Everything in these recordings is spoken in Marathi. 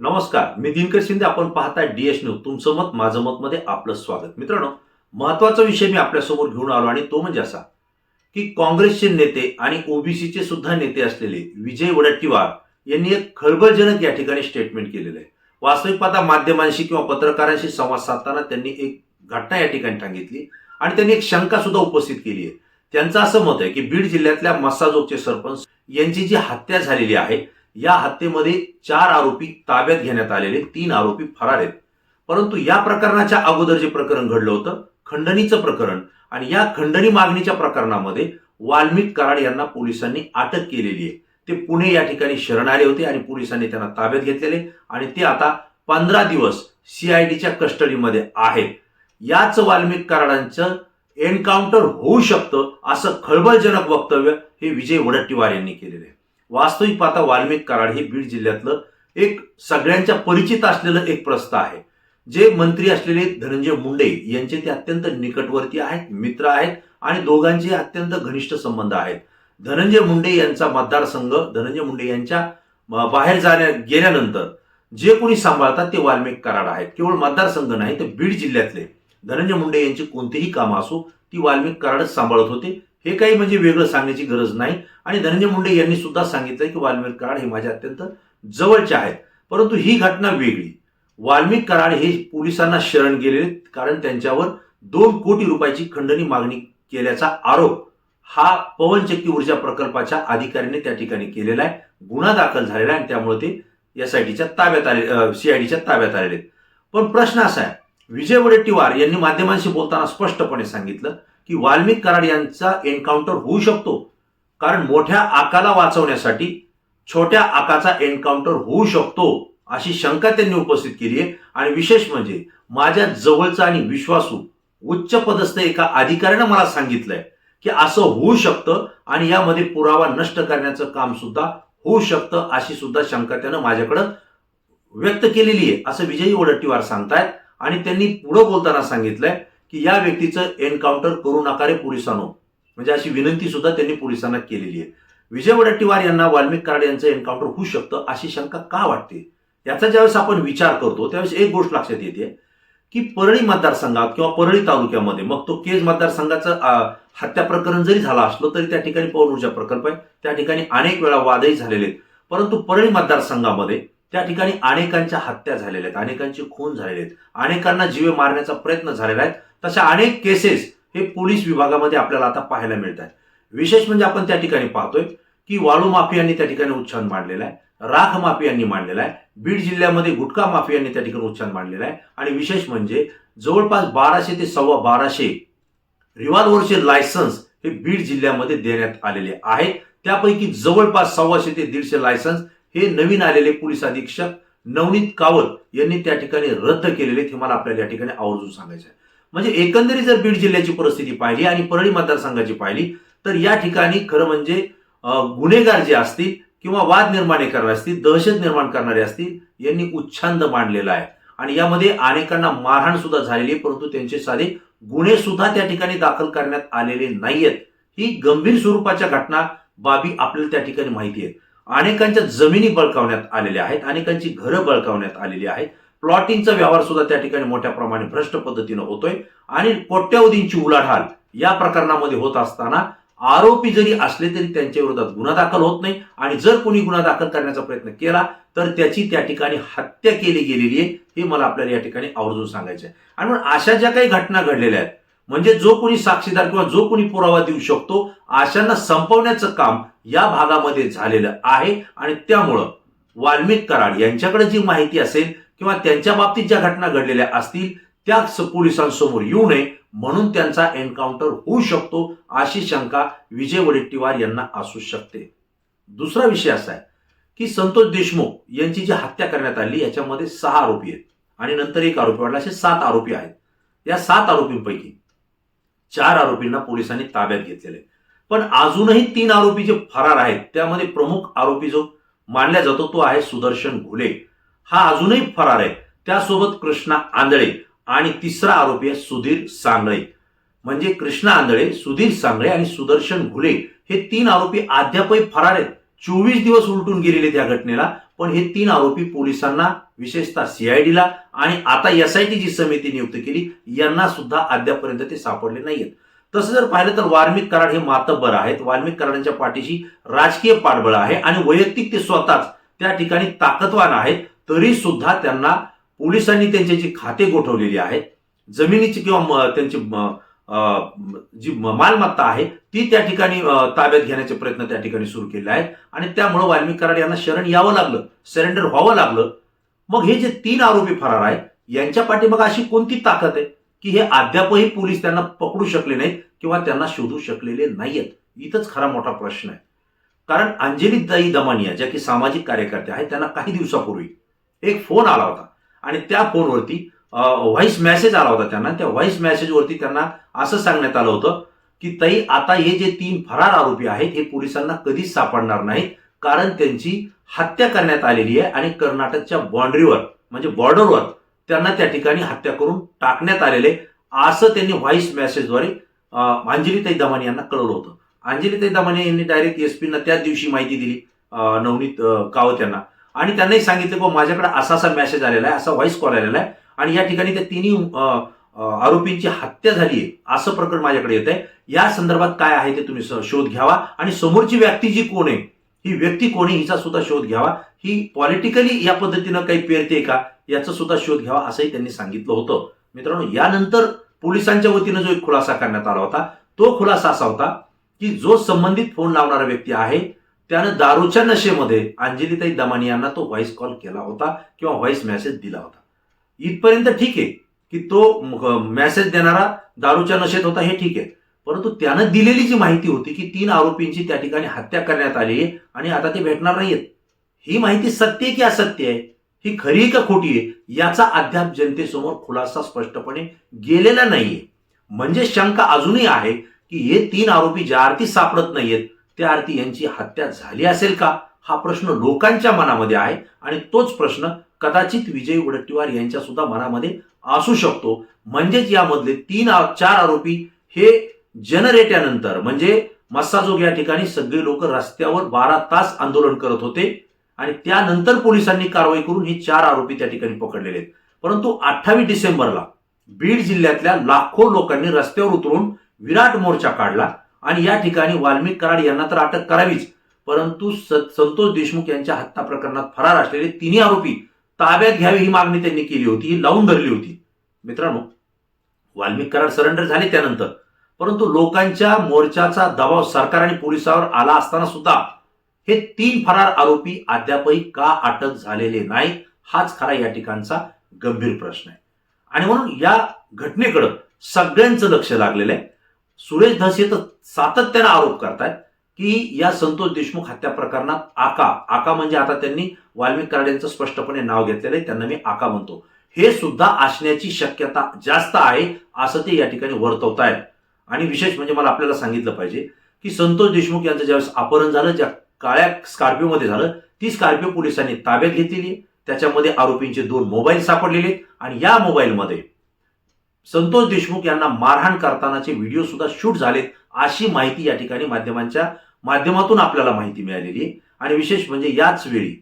नमस्कार मी दिनकर शिंदे. आपण पाहता डीएस न्यूज तुमचं मत माझं मत मध्ये आपलं स्वागत. मित्रांनो महत्त्वाचा विषय मी आपल्यासमोर घेऊन आलो आणि तो म्हणजे असा की काँग्रेसचे नेते आणि ओबीसीचे सुद्धा नेते असलेले विजय वडट्टीवार यांनी एक खळबळजनक या ठिकाणी स्टेटमेंट केलेलं आहे. वास्तविक पाहता माध्यमांशी किंवा पत्रकारांशी संवाद साधताना त्यांनी एक घटना या ठिकाणी सांगितली आणि त्यांनी एक शंका सुद्धा उपस्थित केली आहे. त्यांचं असं मत आहे की बीड जिल्ह्यातल्या मसाजोगचे सरपंच यांची जी हत्या झालेली आहे या हत्येमध्ये चार आरोपी ताब्यात घेण्यात आलेले तीन आरोपी फरार आहेत. परंतु या प्रकरणाच्या अगोदर जे प्रकरण घडलं होतं खंडणीचं प्रकरण आणि या खंडणी मागणीच्या प्रकरणामध्ये वाल्मिक कराड यांना पोलिसांनी अटक केलेली आहे. ते पुणे या ठिकाणी शरण आले होते आणि पोलिसांनी त्यांना ताब्यात घेतलेले आणि ते आता पंधरा दिवस सीआयडीच्या कस्टडीमध्ये आहेत. याच वाल्मिक कराडांचं एन्काउंटर होऊ शकतं असं खळबळजनक वक्तव्य हे विजय वडट्टीवार यांनी केलेलं आहे. वास्तविक पाहता वाल्मिक कराड हे बीड जिल्ह्यातलं एक सगळ्यांच्या परिचित असलेलं एक प्रस्थ आहे. जे मंत्री असलेले धनंजय मुंडे यांचे ते अत्यंत निकटवर्ती आहेत मित्र आहेत आणि दोघांचे अत्यंत घनिष्ठ संबंध आहेत. धनंजय मुंडे यांचा मतदारसंघ धनंजय मुंडे यांच्या बाहेर जाण्या गेल्यानंतर जे कोणी सांभाळतात ते वाल्मिक कराड आहेत. केवळ मतदारसंघ नाही तर बीड जिल्ह्यातले धनंजय मुंडे यांची कोणतीही कामं असो ती वाल्मिक कराडच सांभाळत होते. हे काही म्हणजे वेगळं सांगण्याची गरज नाही. आणि धनंजय मुंडे यांनी सुद्धा सांगितलं की वाल्मिक कराड हे माझ्या अत्यंत जवळचे आहेत. परंतु ही घटना वेगळी. वाल्मिक कराड हे पोलिसांना शरण गेलेले कारण त्यांच्यावर दोन कोटी रुपयाची खंडणी मागणी केल्याचा आरोप हा पवनचक्की ऊर्जा प्रकल्पाच्या अधिकाऱ्याने त्या ठिकाणी केलेला आहे. गुन्हा दाखल झालेला आहे आणि त्यामुळे ते एसआयटीच्या ताब्यात आले सीआयडीच्या ताब्यात आलेले पण प्रश्न असा आहे. विजय वडेट्टीवार यांनी माध्यमांशी बोलताना स्पष्टपणे सांगितलं की वाल्मिक कराड यांचा एन्काउंटर होऊ शकतो. कारण मोठ्या आकाला वाचवण्यासाठी छोट्या आकाचा एन्काउंटर होऊ शकतो अशी शंका त्यांनी उपस्थित केली आहे. आणि विशेष म्हणजे माझ्या जवळचा आणि विश्वासू उच्च पदस्थ एका अधिकाऱ्यानं मला सांगितलंय की असं होऊ शकतं आणि यामध्ये पुरावा नष्ट करण्याचं काम सुद्धा होऊ शकतं अशी सुद्धा शंका त्यानं माझ्याकडं व्यक्त केलेली आहे असं विजयी वडट्टीवार सांगतायत. आणि त्यांनी पुढं बोलताना सांगितलंय की या व्यक्तीचं एन्काउंटर करू नका रे पोलिसांनो. म्हणजे अशी विनंती सुद्धा त्यांनी पोलिसांना केलेली आहे. विजय वडट्टीवार यांना वाल्मिक कराड यांचं एन्काउंटर होऊ शकतं अशी शंका का वाटते? याचा ज्यावेळेस आपण विचार करतो त्यावेळेस एक गोष्ट लक्षात येते की परळी मतदारसंघात किंवा परळी तालुक्यामध्ये मग तो केज मतदारसंघाचं हत्या प्रकरण जरी झालं असलं तरी त्या ठिकाणी पवन ऊर्जा प्रकल्प आहे. त्या ठिकाणी अनेक वेळा वादही झालेले आहेत. परंतु परळी मतदारसंघामध्ये त्या ठिकाणी अनेकांच्या हत्या झालेल्या आहेत अनेकांचे खून झालेले आहेत. अनेकांना जीवे मारण्याचा प्रयत्न झालेला आहे. तशा अनेक केसेस हे पोलीस विभागामध्ये आपल्याला आता पाहायला मिळत आहेत विशेष म्हणजे आपण त्या ठिकाणी पाहतोय की वाळू माफियांनी त्या ठिकाणी उच्छान मांडलेला आहे राख माफियांनी मांडलेला आहे बीड जिल्ह्यामध्ये गुटखा माफियांनी त्या ठिकाणी उच्छान मांडलेला आहे आणि विशेष म्हणजे जवळपास बाराशे ते सव्वा बाराशे रिव्हॉल्व्हरचे लायसन्स हे बीड जिल्ह्यामध्ये देण्यात आलेले आहेत. त्यापैकी जवळपास सव्वाशे ते दीडशे लायसन्स हे नवीन आलेले पोलीस अधीक्षक नवनीत कावत यांनी त्या ठिकाणी रद्द केलेले हे मला आपल्याला या ठिकाणी आवर्जून सांगायचं आहे. म्हणजे एकंदरीत जर बीड जिल्ह्याची परिस्थिती पाहिली आणि परळी मतदारसंघाची पाहिली तर या ठिकाणी खरं म्हणजे गुन्हेगार जे असतील किंवा वाद निर्माण करणारे असतील दहशत निर्माण करणारे असतील यांनी उच्छांद मांडलेला आहे. आणि यामध्ये अनेकांना मारहाण सुद्धा झालेली आहे परंतु त्यांचे साधे गुन्हे सुद्धा त्या ठिकाणी दाखल करण्यात आलेले नाहीयेत. ही गंभीर स्वरूपाच्या घटना बाबी आपल्याला त्या ठिकाणी माहिती आहे अनेकांच्या जमिनी बळकावण्यात आलेल्या आहेत अनेकांची घरं बळकावण्यात आलेली आहेत. प्लॉटिंगचा व्यवहार सुद्धा त्या ठिकाणी मोठ्या प्रमाणे भ्रष्ट पद्धतीनं होतोय. आणि कोट्यावधींची उलाढाल या प्रकरणामध्ये होत असताना आरोपी जरी असले तरी त्यांच्या विरोधात गुन्हा दाखल होत नाही. आणि जर कोणी गुन्हा दाखल करण्याचा प्रयत्न केला तर त्याची त्या ठिकाणी हत्या केली गेलेली आहे हे मला आपल्याला या ठिकाणी आवर्जून सांगायचं आहे आणि म्हणून अशा ज्या काही घटना घडलेल्या आहेत म्हणजे जो कोणी साक्षीदार किंवा जो कोणी पुरावा देऊ शकतो अशांना संपवण्याचं काम या भागामध्ये झालेलं आहे. आणि त्यामुळं वाल्मिक कराड यांच्याकडे जी माहिती असेल किंवा त्यांच्या बाबतीत ज्या घटना घडलेल्या असतील त्या पोलिसांसमोर येऊ नये म्हणून त्यांचा एन्काउंटर होऊ शकतो अशी शंका विजय वडेट्टीवार यांना असू शकते. दुसरा विषय असा आहे की संतोष देशमुख यांची जी हत्या करण्यात आली याच्यामध्ये सहा आरोपी आहेत आणि नंतर एक आरोपी वाढला असे सात आरोपी आहेत. या सात आरोपींपैकी चार आरोपींना पोलिसांनी ताब्यात घेतलेले पण अजूनही तीन आरोपी जे फरार आहेत त्यामध्ये प्रमुख आरोपी जो मानला जातो तो आहे सुदर्शन घुले. हा अजूनही फरार आहे. त्यासोबत कृष्णा आंधळे आणि तिसरा आरोपी आहे सुधीर सांगळे. म्हणजे कृष्णा आंधळे सुधीर सांगळे आणि सुदर्शन घुले हे तीन आरोपी अद्यापही फरार आहेत. चोवीस दिवस उलटून गेलेले त्या घटनेला पण हे तीन आरोपी पोलिसांना विशेषतः सीआयडीला आणि आता एसआयटी जी समिती नियुक्त केली यांना सुद्धा अद्यापर्यंत ते सापडले नाहीयेत. तसं जर पाहिलं तर वाल्मिक कराड हे मातब्बर आहेत. वाल्मिक कराडांच्या पाठीशी राजकीय पाठबळ आहे आणि वैयक्तिक ते स्वतःच त्या ठिकाणी ताकदवान आहेत. तरी सुद्धा त्यांना पोलिसांनी त्यांची जी खाते गोठवलेली आहेत जमिनीची किंवा त्यांची जी मालमत्ता आहे ती त्या ठिकाणी ताब्यात घेण्याचे प्रयत्न त्या ठिकाणी सुरू केले आहेत. आणि त्यामुळे वाल्मिक कराड यांना शरण यावं लागलं सरेंडर व्हावं लागलं. मग हे जे तीन आरोपी फरार आहेत यांच्या पाठीमाग अशी कोणती ताकद आहे की हे अद्यापही पोलीस त्यांना पकडू शकले नाहीत किंवा त्यांना शोधू शकलेले नाहीयेत? इथंच खरा मोठा प्रश्न आहे. कारण अंजली दाई दमानिया ज्या की सामाजिक कार्यकर्त्या आहेत त्यांना काही दिवसापूर्वी एक फोन आला होता. आणि त्या फोनवरती व्हॉइस मेसेज आला होता त्यांना. त्या व्हॉइस मेसेजवरती त्यांना असं सांगण्यात आलं होतं की ताई आता हे जे तीन फरार आरोपी आहेत हे पोलिसांना कधीच सापडणार नाहीत. कारण त्यांची हत्या करण्यात आलेली आहे आणि कर्नाटकच्या बाँड्रीवर म्हणजे बॉर्डरवर त्यांना त्या ठिकाणी हत्या करून टाकण्यात आलेले असं त्यांनी व्हॉइस मेसेजद्वारे अंजलीताई दमानी यांना कळवलं होतं. अंजलीताई दमानी यांनी डायरेक्ट एसपीना त्याच दिवशी माहिती दिली नवनीत कावत यांना. आणि त्यांनाही सांगितलं की माझ्याकडे असा असा मेसेज आलेला आहे असा व्हॉइस कॉल आलेला आहे. आणि या ठिकाणी त्या तिन्ही आरोपींची हत्या झाली आहे. असं प्रकरण माझ्याकडे येत आहे या संदर्भात काय आहे ते तुम्ही शोध घ्यावा. आणि समोरची व्यक्ती जी कोण आहे ही व्यक्ती कोण आहे हिचा सुद्धा शोध घ्यावा. ही पॉलिटिकली या पद्धतीनं काही पेरते का याचा सुद्धा शोध घ्यावा असंही त्यांनी सांगितलं होतं. मित्रांनो यानंतर पोलिसांच्या वतीनं जो एक खुलासा करण्यात आला होता तो खुलासा असा होता की जो संबंधित फोन लावणारा व्यक्ती आहे त्यानं दारूच्या नशेमध्ये अंजलीताई दमानी यांना तो व्हॉइस कॉल केला होता किंवा व्हॉइस मेसेज दिला होता. इथपर्यंत ठीक आहे की तो मेसेज देणारा दारूच्या नशेत होता हे ठीक आहे. परंतु त्यानं दिलेली जी माहिती होती की तीन आरोपींची त्या ठिकाणी हत्या करण्यात आली आहे आणि आता ते भेटणार नाहीयेत. ही माहिती सत्य आहे की असत्य आहे? ही खरी का खोटी आहे? याचा अद्याप जनतेसमोर खुलासा स्पष्टपणे गेलेला नाहीये. म्हणजे शंका अजूनही आहे की हे तीन आरोपी ज्या अर्थी सापडत नाहीयेत त्या अर्थी यांची हत्या झाली असेल का? हा प्रश्न लोकांच्या मनामध्ये आहे आणि तोच प्रश्न कदाचित विजय वडट्टीवार यांच्या सुद्धा मनामध्ये असू शकतो. म्हणजेच यामधले तीन चार आरोपी हे जनरेट्यानंतर म्हणजे मस्साजोग या ठिकाणी सगळे लोक रस्त्यावर बारा तास आंदोलन करत होते आणि त्यानंतर पोलिसांनी कारवाई करून हे चार आरोपी त्या ठिकाणी पकडलेले आहेत. परंतु अठ्ठावीस डिसेंबरला बीड जिल्ह्यातल्या लाखो लोकांनी रस्त्यावर उतरून विराट मोर्चा काढला. आणि या ठिकाणी वाल्मिक कराड यांना तर अटक करावीच. परंतु संतोष देशमुख यांच्या हत्या प्रकरणात फरार असलेले तिन्ही आरोपी ताब्यात घ्यावी ही मागणी त्यांनी केली होती ही लावून धरली होती. मित्रांनो वाल्मिक कराड सरेंडर झाले त्यानंतर. परंतु लोकांच्या मोर्चाचा दबाव सरकार आणि पोलिसावर आला असताना सुद्धा हे तीन फरार आरोपी अद्यापही का अटक झालेले नाहीत हाच खरा या ठिकाणचा गंभीर प्रश्न आहे. आणि म्हणून या घटनेकडं सगळ्यांचं लक्ष लागलेलं आहे. सुरेश धस हे तर सातत्यानं आरोप करतायत की या संतोष देशमुख हत्या प्रकरणात आका आका म्हणजे आता त्यांनी वाल्मिक कराड यांचं स्पष्टपणे नाव घेतलेलं आहे त्यांना मी आका म्हणतो. हे सुद्धा असण्याची शक्यता जास्त आहे असं ते या ठिकाणी वर्तवतायत. आणि विशेष म्हणजे मला आपल्याला सांगितलं पाहिजे की संतोष देशमुख यांचं ज्यावेळेस अपहरण झालं ज्या काळ्या स्कॉर्पिओमध्ये झालं ती स्कॉर्पिओ पोलिसांनी ताब्यात घेतलेली त्याच्यामध्ये आरोपींचे दोन मोबाईल सापडलेले आणि या मोबाईलमध्ये संतोष देशमुख यांना मारहाण करतानाचे व्हिडिओ सुद्धा शूट झालेत अशी माहिती या ठिकाणी माध्यमांच्या माध्यमातून आपल्याला माहिती मिळालेली आणि विशेष म्हणजे याच वेळी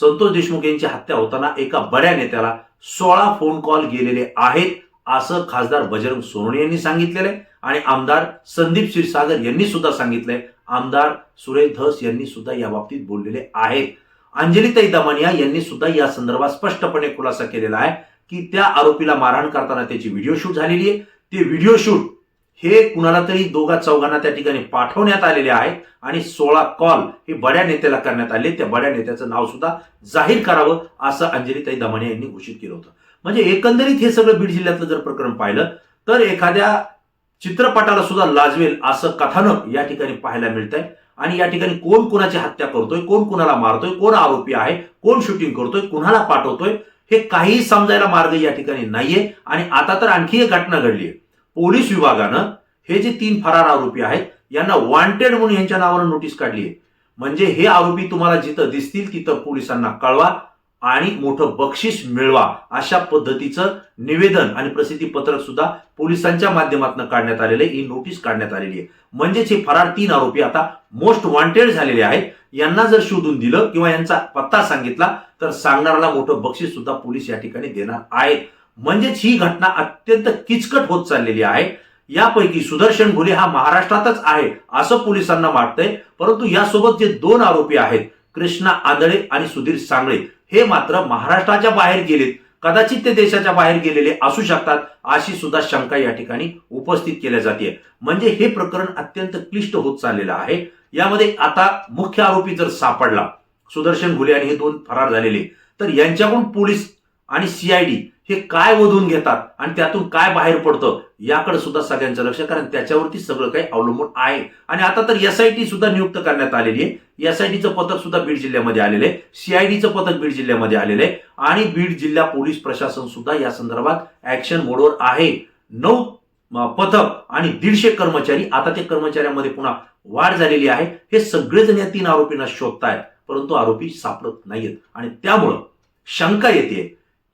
संतोष देशमुख यांची हत्या होताना एका बऱ्या नेत्याला सोळा फोन कॉल गेलेले आहेत असं खासदार बजरंग सोनवणे यांनी सांगितलेलं आहे. आणि आमदार संदीप क्षीरसागर यांनी सुद्धा सांगितलंय. आमदार सुरेश धस यांनी सुद्धा या बाबतीत बोललेले आहेत. अंजलीताई दमानिया यांनी सुद्धा या संदर्भात स्पष्टपणे खुलासा केलेला आहे. की त्या आरोपीला मारहाण करताना त्याची व्हिडिओ शूट झालेली आहे. ते व्हिडिओ शूट हे कुणाला तरी दोघा चौघांना त्या ठिकाणी पाठवण्यात आलेले आहेत आणि सोळा कॉल हे बड्या नेत्याला करण्यात आले. त्या बड्या नेत्याचं नाव सुद्धा जाहीर करावं असं अंजलीताई दमाने यांनी घोषित केलं होतं. म्हणजे एकंदरीत हे सगळं बीड जिल्ह्यातलं जर प्रकरण पाहिलं तर एखाद्या चित्रपटाला सुद्धा लाजवेल असं कथानक या ठिकाणी पाहायला मिळत आहे आणि या ठिकाणी कोण कुणाची हत्या करतोय कोण कुणाला मारतोय कोण आरोपी आहे कोण शूटिंग करतोय कुणाला पाठवतोय हे काही समजायला मार्ग या ठिकाणी नाहीये. आणि आता तर आणखी एक घटना घडली आहे पोलीस विभागानं हे जे तीन फरार आरोपी आहेत यांना वॉन्टेड म्हणून यांच्या नावानं नोटीस काढली आहे म्हणजे हे आरोपी तुम्हाला जिथं दिसतील तिथं पोलिसांना कळवा. आणि मोठं बक्षीस मिळवा अशा पद्धतीचं निवेदन आणि प्रसिद्धी पत्रक सुद्धा पोलिसांच्या माध्यमातून काढण्यात आलेलं आहे. ही नोटीस काढण्यात आलेली आहे. म्हणजेच हे फरार तीन आरोपी आता मोस्ट वॉन्टेड झालेले आहेत. यांना जर शोधून दिलं किंवा यांचा पत्ता सांगितला तर सांगणाऱ्याला मोठं बक्षीस सुद्धा पोलीस या ठिकाणी देणार आहेत. म्हणजेच ही घटना अत्यंत किचकट होत चाललेली आहे. यापैकी सुदर्शन घुले हा महाराष्ट्रातच आहे असं पोलिसांना वाटतंय. परंतु यासोबत जे दोन आरोपी आहेत कृष्णा आंधळे आणि सुधीर सांगळे हे मात्र महाराष्ट्राच्या बाहेर गेलेत. कदाचित ते देशाच्या बाहेर गेलेले असू शकतात अशी सुद्धा शंका या ठिकाणी उपस्थित केल्या जाते म्हणजे हे प्रकरण अत्यंत क्लिष्ट होत चाललेलं आहे. यामध्ये आता मुख्य आरोपी जर सापडला सुदर्शन घुले आणि हे दोन फरार झालेले तर यांच्याकडून पोलीस आणि सीआयडी हे काय वधून घेतात आणि त्यातून काय बाहेर पडतं याकडे सुद्धा सगळ्यांचं लक्ष कारण त्याच्यावरती सगळं काही अवलंबून आहे. आणि आता तर एसआयटी सुद्धा नियुक्त करण्यात आलेली आहे. एसआयटीचं पथक सुद्धा बीड जिल्ह्यामध्ये आलेलं आहे. सीआयडीचं पथक बीड जिल्ह्यामध्ये आलेलं आहे. आणि बीड जिल्हा पोलीस प्रशासन सुद्धा या संदर्भात ऍक्शन मोडवर आहे. नऊ पथक आणि दीडशे कर्मचारी आता त्या कर्मचाऱ्यांमध्ये पुन्हा वाढ झालेली आहे. हे सगळेजण या तीन आरोपींना शोधतायत. परंतु आरोपी सापडत नाहीयेत. आणि त्यामुळं शंका येते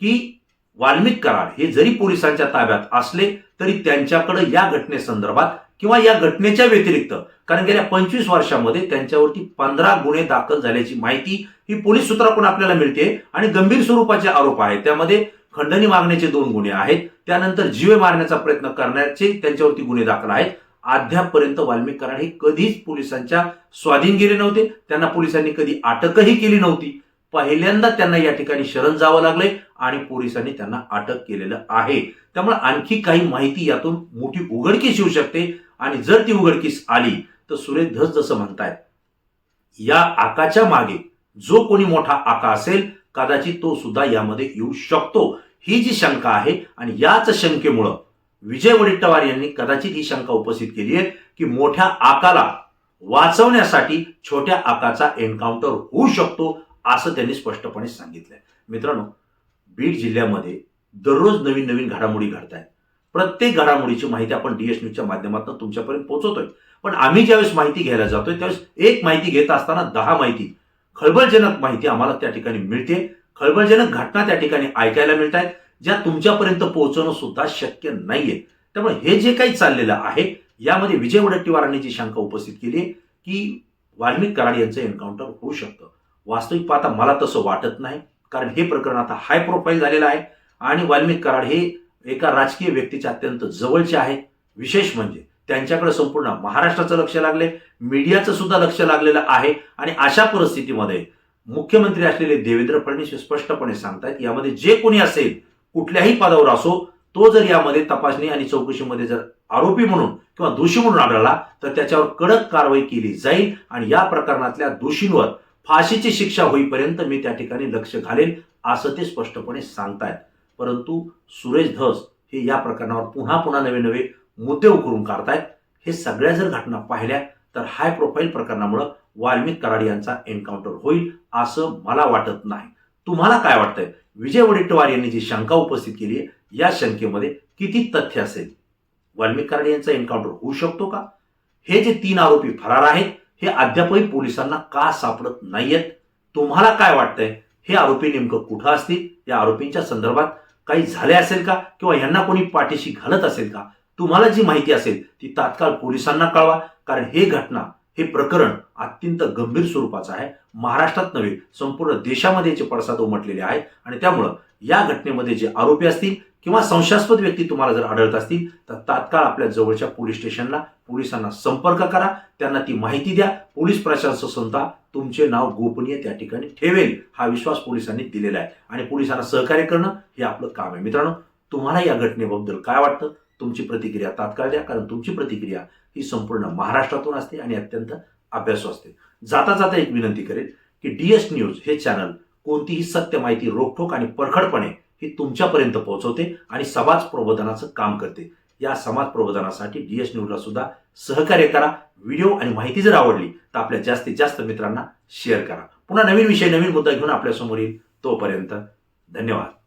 की वाल्मिक कराड हे जरी पोलिसांच्या ताब्यात असले तरी त्यांच्याकडे या घटनेसंदर्भात किंवा या घटनेच्या व्यतिरिक्त कारण गेल्या पंचवीस वर्षामध्ये त्यांच्यावरती पंधरा गुन्हे दाखल झाल्याची माहिती ही पोलीस सूत्राकडून आपल्याला मिळते आणि गंभीर स्वरूपाचे आरोप आहेत. त्यामध्ये खंडणी मागण्याचे दोन गुन्हे आहेत त्यानंतर जीवे मारण्याचा प्रयत्न करण्याचे त्यांच्यावरती गुन्हे दाखल आहेत. अद्यापपर्यंत वाल्मिक कराड हे कधीच पोलिसांच्या स्वाधीन गेले नव्हते त्यांना पोलिसांनी कधी अटकही केली नव्हती. पहिल्यांदा त्यांना या ठिकाणी शरण जावं लागलंय आणि पोलिसांनी त्यांना अटक केलेलं आहे. त्यामुळे आणखी काही माहिती यातून मोठी उघडकीस येऊ शकते आणि जर ती उघडकीस आली तर सुरेश धस जसं म्हणतायत या आकाच्या मागे जो कोणी मोठा आका असेल कदाचित तो सुद्धा यामध्ये येऊ शकतो. ही जी शंका आहे आणि याच शंकेमुळं विजय वडिट्टवार यांनी कदाचित ही शंका उपस्थित केली आहे की मोठ्या आकाला वाचवण्यासाठी छोट्या आकाचा एन्काउंटर होऊ शकतो असं त्यांनी स्पष्टपणे सांगितलंय. मित्रांनो बीड जिल्ह्यामध्ये दररोज नवीन नवीन घडामोडी घडत आहेत प्रत्येक घडामोडीची माहिती आपण डीएस न्यूजच्या माध्यमातून तुमच्यापर्यंत पोहोचवतोय. पण आम्ही ज्यावेळेस माहिती घ्यायला जातोय त्यावेळेस एक माहिती घेत असताना दहा माहिती खळबळजनक माहिती आम्हाला त्या ठिकाणी मिळते. खळबळजनक घटना त्या ठिकाणी ऐकायला मिळत आहेत ज्या तुमच्यापर्यंत पोहोचवणं सुद्धा शक्य नाहीये. त्यामुळे हे जे काही चाललेलं आहे यामध्ये विजय वडट्टीवारांनी जी शंका उपस्थित केली आहे की वाल्मिक कराड यांचं एन्काउंटर होऊ शकतं. वास्तविक पाहता मला तसं वाटत नाही. कारण हे प्रकरण आता हाय प्रोफाईल झालेलं आहे आणि वाल्मिक कराड हे एका राजकीय व्यक्तीच्या अत्यंत जवळचे आहेत विशेष म्हणजे त्यांच्याकडे संपूर्ण महाराष्ट्राचं लक्ष लागले मीडियाचं सुद्धा लक्ष लागलेलं आहे आणि अशा परिस्थितीमध्ये मुख्यमंत्री असलेले देवेंद्र फडणवीस हे स्पष्टपणे सांगतायत यामध्ये जे कोणी असेल कुठल्याही पदावर असो तो जर यामध्ये तपासणी आणि चौकशीमध्ये जर आरोपी म्हणून किंवा दोषी म्हणून आढळला तर त्याच्यावर कडक कारवाई केली जाईल आणि या प्रकरणातल्या दोषींवर फाशीची शिक्षा होईपर्यंत मी त्या ठिकाणी लक्ष घालेन असं ते स्पष्टपणे सांगतायत. परंतु सुरेश धस हे या प्रकरणावर पुन्हा पुन्हा नवे नवे मुद्दे उकरून काढतायत. हे सगळ्या जर घटना पाहिल्या तर हाय प्रोफाईल प्रकरणामुळं वाल्मिक कराड यांचा एन्काउंटर होईल असं मला वाटत नाही. तुम्हाला काय वाटतंय? विजय वडेट्टवार यांनी जी शंका उपस्थित केली आहे या शंकेमध्ये किती तथ्य असेल? वाल्मिक कराड यांचा एन्काउंटर होऊ शकतो का? हे जे तीन आरोपी फरार आहेत हे अद्यापही पोलिसांना का सापडत नाहीयेत? तुम्हाला काय वाटतंय? हे आरोपी नेमकं कुठं असतील? या आरोपींच्या संदर्भात काही झाले असेल का? किंवा यांना कोणी पाठीशी घालत असेल का? तुम्हाला जी माहिती असेल ती तात्काळ पोलिसांना कळवा. कारण हे घटना हे प्रकरण अत्यंत गंभीर स्वरूपाचं आहे. महाराष्ट्रात नव्हे संपूर्ण देशामध्ये याचे पडसाद उमटलेले आहेत. आणि त्यामुळं या घटनेमध्ये जे आरोपी असतील किंवा संशयास्पद व्यक्ती तुम्हाला जर आढळत असतील तर तात्काळ आपल्या जवळच्या पोलीस स्टेशनला पोलिसांना संपर्क करा. त्यांना ती माहिती द्या. पोलीस प्रशासन संस्था तुमचे नाव गोपनीय त्या ठिकाणी ठेवेल. हा विश्वास पोलिसांनी दिलेला आहे. आणि पोलिसांना सहकार्य करणं हे आपलं काम आहे. मित्रांनो तुम्हाला या घटनेबद्दल काय वाटतं? तुमची प्रतिक्रिया तात्काळ द्या कारण तुमची प्रतिक्रिया ही संपूर्ण महाराष्ट्रातून असते आणि अत्यंत अभ्यासू असते. जाता जाता एक विनंती करेल की डीएस न्यूज हे चॅनल कोणतीही सत्य माहिती रोखोक आणि परखडपणे ही तुमच्यापर्यंत पोहोचवते आणि समाज प्रबोधनाचं काम करते. या समाज प्रबोधनासाठी डी एस न्यूजला सुद्धा सहकार्य करा. व्हिडिओ आणि माहिती जर आवडली तर आपल्या जास्तीत जास्त मित्रांना शेअर करा. पुन्हा नवीन विषय नवीन मुद्दा घेऊन आपल्यासमोर येईल तोपर्यंत धन्यवाद.